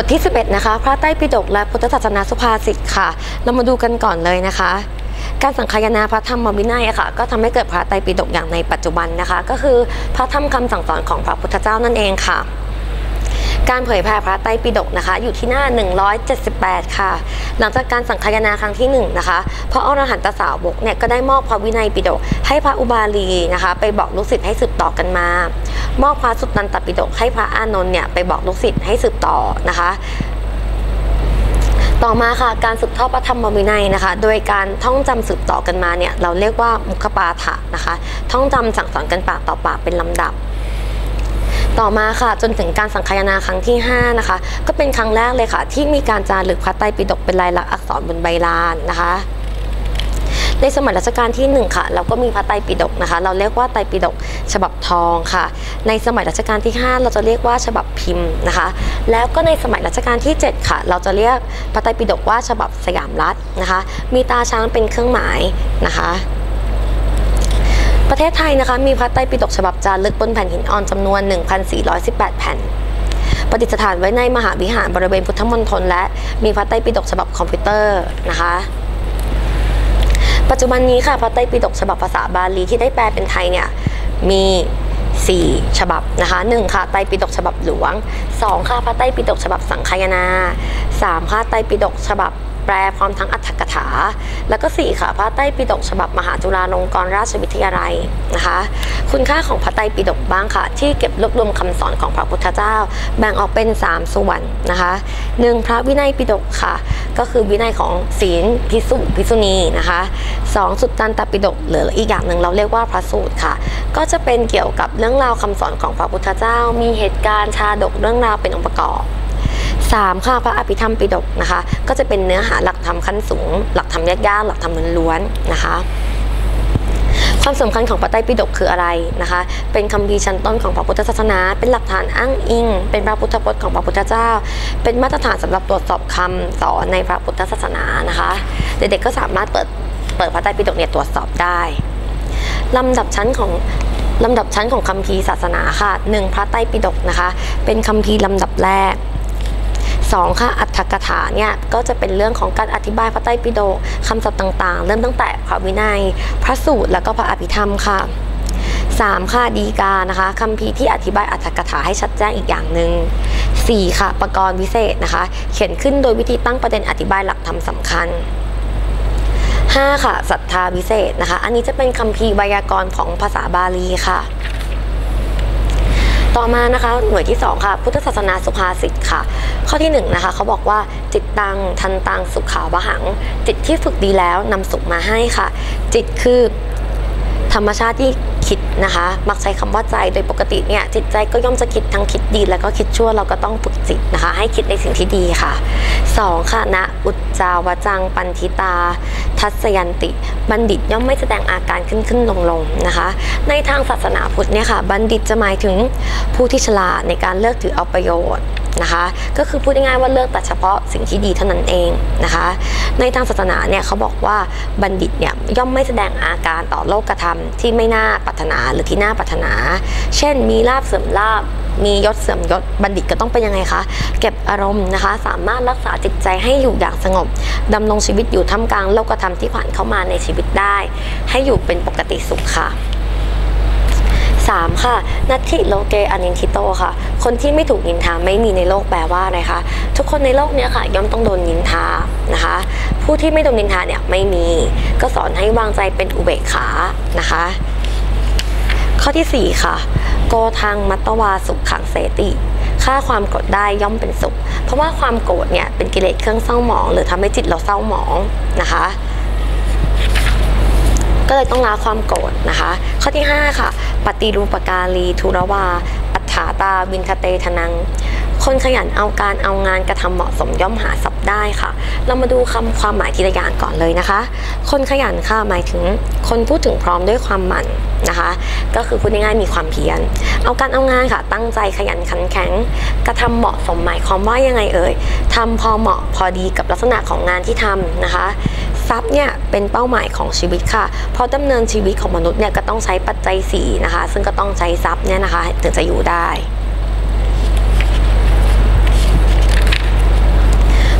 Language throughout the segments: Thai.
บทที่ 11 นะคะ พระใต้ปิฎกและพุทธศาสนาสุภาษิตค่ะ เรามาดูกันก่อนเลยนะคะ การสังคายนาพระธรรมวินัยอะค่ะ ก็ทำให้เกิดพระไตรปิฎกอย่างในปัจจุบันนะคะ ก็คือพระธรรมคำสั่งสอนของพระพุทธเจ้านั่นเองค่ะ การเผยแผ่พระไตรปิฎกนะคะ อยู่ที่หน้า 178 ค่ะ หลังจากการสังคายนาครั้งที่ 1 นะคะพระอรหันตสาวกเนี่ยก็ได้มอบพระวินัยปิฎกให้พระอุบาลีนะคะ ไปบอกลูกศิษย์ให้สืบต่อกันมา มอบพระสุตตันตปิฎกให้พระอานนท์เนี่ยไปบอกลูกศิษย์ให้สืบต่อนะคะต่อมาค่ะการสืบทอดพระธรรมวินัยนะคะ โดยการท่องจำสืบต่อกันมาเนี่ยเราเรียกว่ามุขปาฐะนะคะ ท่องจำสั่งสอนกันปากต่อปากเป็นลำดับ ต่อมาค่ะจนถึงการสังคายนาครั้งที่ 5 นะคะ ก็เป็นครั้งแรกเลยค่ะ ที่มีการจารึกพระไตรปิฎกเป็นลายลักษณ์อักษรบนใบลานนะคะในสมัยรัชกาลที่ 1 ค่ะ เราก็มีพระไตรปิฎกนะคะ เราเรียกว่าไตรปิฎกฉบับทองค่ะ ในสมัยรัชกาลที่ 5 เราจะเรียกว่าฉบับพิมพ์นะคะ แล้วก็ในสมัยรัชกาลที่ 7 ค่ะ เราจะเรียกพระไตรปิฎกว่าฉบับสยามรัฐนะคะ มีตาช้างเป็นเครื่องหมายนะคะ ประเทศไทยนะคะมีพระไตรปิฎกฉบับจารึกบนแผ่นหินอ่อนจำนวน 1,418 แผ่นประดิษฐานไว้ในมหาวิหารบริเวณพุทธมณฑลและมีพระไตรปิฎกฉบับคอมพิวเตอร์นะคะ ปัจจุบันนี้ค่ะพระไตรปิฎกฉบับภาษาบาลีที่ได้แปลเป็นไทยเนี่ยมี 4 ฉบับนะคะ1ค่ะไตรปิฎกฉบับหลวง 2 ค่ะพระไตรปิฎกฉบับสังคายนา 3 ค่ะไตรปิฎกฉบับ แปลพร้อมทั้งอัตถกถา แล้วก็ 4 ค่ะพระไตรปิฎกฉบับมหาจุฬาลงกรณราชวิทยาลัยนะคะ คุณค่าของพระไตรปิฎกบ้างค่ะ ที่เก็บรวบรวมคำสอนของพระพุทธเจ้า แบ่งออกเป็น 3 ส่วนนะคะ 1. พระวินัยปิฎกค่ะ ก็คือวินัยของศีลพิสุพิสุณีนะคะ 2. สุตตันตปิฎกหรืออีกอย่างหนึ่งเราเรียกว่าพระสูตรค่ะ ก็จะเป็นเกี่ยวกับเรื่องราวคำสอนของพระพุทธเจ้า มีเหตุการณ์ชาดกเรื่องราวเป็นองค์ประกอบ 3. ค่ะพระอภิธรรมปิฎกนะคะ ก็จะเป็นเนื้อหาหลักธรรมขั้นสูง หลักธรรมยากๆหลักธรรมล้วนๆนะคะ ความสำคัญของพระไตรปิฎกคืออะไรนะคะ เป็นคำพีร์ชั้นต้นของพระพุทธศาสนา เป็นหลักฐานอ้างอิง เป็นพระพุทธพจน์ของพระพุทธเจ้า เป็นมาตรฐานสำหรับตรวจสอบคำสอนในพระพุทธศาสนานะคะ เด็กๆก็สามารถเปิดเปิดพระไตรปิฎกเนี่ยตรวจสอบได้ลำดับชั้นของลำดับชั้นของคัมภีร์ศาสนาค่ะหนึ่งพระไตรปิฎกนะคะ เป็นคัมภีร์ลำดับแรก 2. ค่ะอัตถกถาเนี่ยก็จะเป็นเรื่องของการอธิบายพระไตรปิฎกคำศัพท์ต่างๆ เริ่มตั้งแต่พระวินัย พระสูตรแล้วก็พระอภิธรรมค่ะ 3. ค่ะดีกานะคะคำพีที่อธิบายอัตถกถาให้ชัดแจ้งอีกอย่างหนึ่ง 4. ค่ะประกรณ์วิเศษนะคะ เขียนขึ้นโดยวิธีตั้งประเด็นอธิบายหลักธรรมสำคัญ 5. ค่ะศรัทธาวิเศษนะคะ อันนี้จะเป็นคำพีไวยากรณ์ของภาษาบาลีค่ะ ต่อมานะคะหน่วยที่ 2 ค่ะ พุทธศาสนาสุภาษิตค่ะ ข้อที่1นะคะเขาบอกว่าจิตตังทันตังสุขาวหัง จิตที่ฝึกดีแล้วนำสุขมาให้ค่ะ จิตคือ ธรรมชาติที่คิดนะคะ มักใช้คำว่าใจโดยปกติเนี่ยจิตใจก็ย่อมจะคิดทั้งคิดดีแล้วก็คิดชั่วเราก็ต้องฝึกจิตนะคะ ให้คิดในสิ่งที่ดีค่ะ 2. ค่ะนะอุจจาวจังปันทิตา ทัศยันติ บัณฑิตย่อมไม่แสดงอาการขึ้นขึ้นลงลงนะคะ ในทางศาสนาพุทธเนี่ยค่ะ บัณฑิตจะหมายถึงผู้ที่ฉลาดในการเลือกถือเอาประโยชน์ นะคะ ก็คือพูดง่ายๆว่าเลือกแต่เฉพาะสิ่งที่ดีเท่านั้นเองนะคะ ในทางศาสนาเนี่ยเขาบอกว่าบัณฑิตเนี่ยย่อมไม่แสดงอาการต่อโลกธรรมที่ไม่น่าปรารถนาหรือที่น่าปรารถนา เช่น มีลาบเสื่อมลาบมียศเสื่อมยศบัณฑิตก็ต้องเป็นยังไงคะเก็บอารมณ์นะคะ สามารถรักษาจิตใจให้อยู่อย่างสงบดำรงชีวิตอยู่ท่ามกลางโลกธรรมที่ผ่านเข้ามาในชีวิตได้ ให้อยู่เป็นปกติสุขค่ะ 3. ค่ะ นัตถิโลเกอนินทิโตค่ะ คนที่ไม่ถูกนินทาไม่มีในโลกแปลว่าอะไรคะทุกคนในโลกนี้ค่ะ ย่อมต้องโดนนินทานะคะ ผู้ที่ไม่โดนนินทาเนี่ยไม่มี ก็สอนให้วางใจเป็นอุเบกขานะคะ ข้อที่ 4 ค่ะ โกทางมัตตวาสุขขังเสติค่าความโกรธได้ย่อมเป็นสุข เพราะว่าความโกรธเนี่ยเป็นกิเลสเครื่องเศร้าหมอง หรือทำให้จิตเราเศร้าหมองนะคะ ก็เลยต้องละความโกรธนะคะ ข้อที่ 5 ค่ะ ปฏิรูปการีทุรวา อัฏฐาตาวินคเตทนัง คนขยันเอาการเอางานกระทำเหมาะสมย่อมหาทรัพย์ได้ค่ะ เรามาดูคำความหมายทีละอย่างก่อนเลยนะคะ คนขยันค่ะหมายถึง คนพูดถึงพร้อมด้วยความหมั่นนะคะ ก็คือพูดง่ายๆมีความเพียร เอาการเอางานค่ะ ตั้งใจขยันขันแข็ง กระทำเหมาะสมหมายความว่ายังไงเอ่ยทำพอเหมาะพอดีกับลักษณะของงานที่ทำนะคะ ทรัพย์เนี่ยเป็นเป้าหมายของชีวิตค่ะ เพราะดำเนินชีวิตของมนุษย์เนี่ยก็ต้องใช้ปัจจัย4นะคะ ซึ่งก็ต้องใช้ทรัพย์เนี่ยนะคะถึงจะอยู่ได้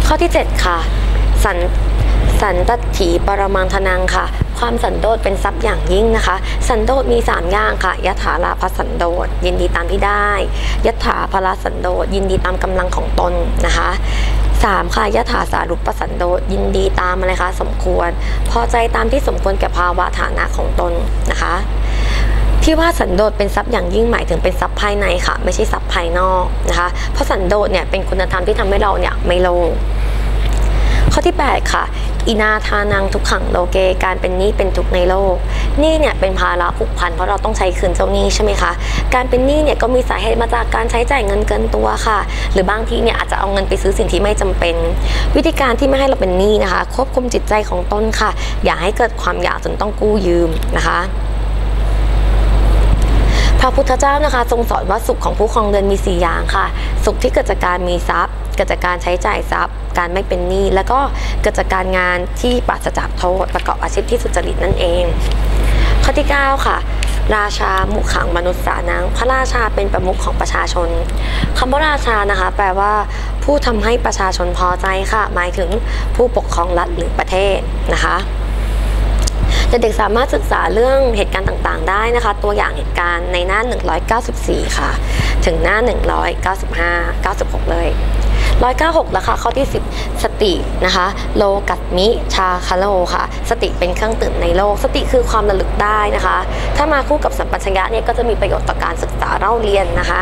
ข้อที่ 7 ค่ะ สันสันตถีปรมังทนังค่ะ ความสันโดษเป็นทรัพย์อย่างยิ่งนะคะ สันโดษมี 3 อย่างค่ะยถาลาภสันโดษยินดีตามที่ได้ยถาภละสันโดษยินดีตามกำลังของตนนะคะ 3 ค่ะยถาสารุปสันโดษยินดีตามอะไรคะสมควร พอใจตามที่สมควรแก่ภาวะฐานะของตนนะคะที่ว่าสันโดษเป็นทรัพย์อย่างยิ่งหมายถึงเป็นทรัพย์ภายในค่ะ ไม่ใช่ทรัพย์ภายนอกนะคะ เพราะสันโดษเนี่ยเป็นคุณธรรมที่ทำให้เราเนี่ยไม่โลภข้อที่ 8 ค่ะ อินาทานังทุกขังโลเกการเป็นหนี้เป็นทุกในโลกหนี้เนี่ยเป็นภาระผูกพันเพราะเราต้องใช้คืนเจ้าหนี้ใช่ไหมคะการเป็นหนี้เนี่ยก็มีสาเหตุมาจากการใช้จ่ายเงินเกินตัวค่ะ หรือบางทีเนี่ยอาจจะเอาเงินไปซื้อสิ่งที่ไม่จำเป็น วิธีการที่ไม่ให้เราเป็นหนี้นะคะ ควบคุมจิตใจของตนค่ะ อย่าให้เกิดความอยากจนต้องกู้ยืมนะคะพระพุทธเจ้านะคะ ทรงสอนว่าสุขของผู้ครองเรือนมี 4 อย่างค่ะ สุขที่เกิดจากการมีทรัพย์ เกิดจากการใช้จ่ายทรัพย์ การไม่เป็นหนี้ แล้วก็เกิดจากการงานที่ปราศจากโทษประกอบอาชีพที่สุจริตนั่นเอง ข้อที่ 9 ค่ะราชามุขังมนุษย์สานังพระราชาเป็นประมุขของประชาชนคำว่าราชานะคะ แปลว่า ผู้ทำให้ประชาชนพอใจค่ะ หมายถึงผู้ปกครองรัฐหรือประเทศนะคะเด็กสามารถศึกษาเรื่องเหตุการณ์ต่างๆ ได้นะคะ ตัวอย่างเหตุการณ์ในหน้า 194 ค่ะ ถึงหน้า 195 96 เลย 196แล้วค่ะข้อที่ 10 สตินะคะ โลกัตมิชาคาโลค่ะ สติเป็นเครื่องตื่นในโลก สติคือความระลึกได้นะคะ ถ้ามาคู่กับสัมปชัญญะเนี่ยก็จะมีประโยชน์ต่อการศึกษาเล่าเรียนนะคะ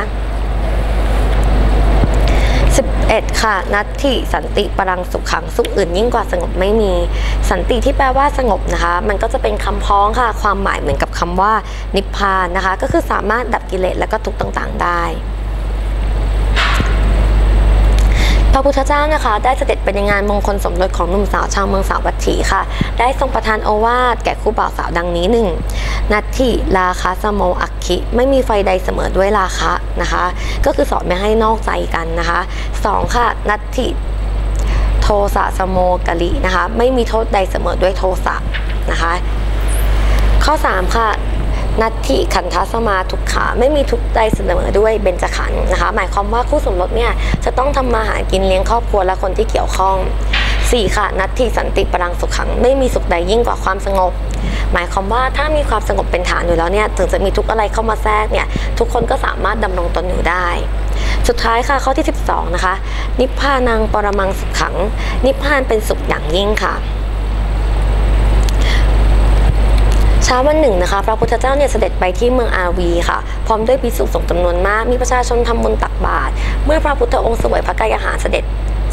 11ค่ะ นัตถิสันติปรังสุขขังสุขอื่นยิ่งกว่าสงบไม่มี สันติที่แปลว่าสงบนะคะ มันก็จะเป็นคำพ้องค่ะ ความหมายเหมือนกับคำว่านิพพานนะคะ ก็คือสามารถดับกิเลสและก็ทุกต่างๆ ได้พ ระพุทธเจ้านะคะ ได้เสด็จไปในงานมงคลสมรสของหนุ่มสาวชาวเมืองสาวัตถีค่ะ ได้ทรงประทานโอวาทแก่คู่บ่าวสาวดังนี้หนึ่งนัตถิราคะสโมอักขิไม่มีไฟใดเสมอด้วยราคะนะคะ ก็คือสอนไม่ให้นอกใจกันนะคะสองค่ะนัตถิโทสะสโมกะลินะคะ ไม่มีโทษใดเสมอด้วยโทสะนะคะ ข้อ 3 ค่ะ นัตถิขันธสมาทุกขาไม่มีทุกใดเสมอด้วยเบญจขันธ์นะคะ หมายความว่าคู่สมรสเนี่ยจะต้องทำมาหากินเลี้ยงครอบครัวและคนที่เกี่ยวข้อง4ค่ะนัตถิสันติปรังสุขขังไม่มีสุขใดยิ่งกว่าความสงบ หมายความว่าถ้ามีความสงบเป็นฐานอยู่แล้วเนี่ยถึงจะมีทุกอะไรเข้ามาแทรกเนี่ยทุกคนก็สามารถดำรงตนอยู่ได้ สุดท้ายค่ะข้อที่ 12 นะคะ นิพพานังปรมังสุขขัง นิพพานเป็นสุขอย่างยิ่งค่ะ เช้าวันหนึ่งนะคะพระพุทธเจ้าเนี่ยเสด็จไปที่เมืองอาวีค่ะ พร้อมด้วยภิกษุสงฆ์จำนวนมาก มีประชาชนทำบุญตักบาตรเมื่อพระพุทธองค์เสวยพระกายอาหารเสด็จ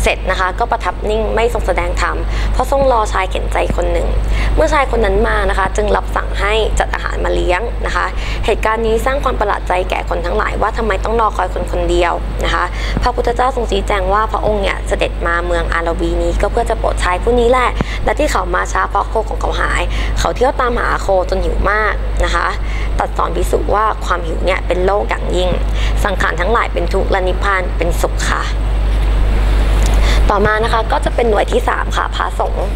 เสร็จนะคะ ก็ประทับนิ่งไม่ทรงแสดงธรรมเพราะทรงรอชายเข็นใจคนหนึ่ง เมื่อชายคนนั้นมานะคะ จึงรับสั่งให้จัดอาหารมาเลี้ยงนะคะ เหตุการณ์นี้สร้างความประหลาดใจแก่คนทั้งหลายว่าทำไมต้องรอคอยคนคนเดียวนะคะ พระพุทธเจ้าทรงชี้แจงว่าพระองค์เนี่ยเสด็จมาเมืองอาราวีนี้ ก็เพื่อจะโปรดชายผู้นี้แหละ และที่เขามาช้าเพราะโคของเขาหาย เขาเที่ยวตามหาโคจนหิวมากนะคะ ตัดสอนพิสุว่าความหิวเนี่ยเป็นโลกอย่างยิ่ง สังขารทั้งหลายเป็นทุกข์และนิพพานเป็นสุขค่ะ ต่อมานะคะก็จะเป็นหน่วยที่ 3 ค่ะพระสงฆ์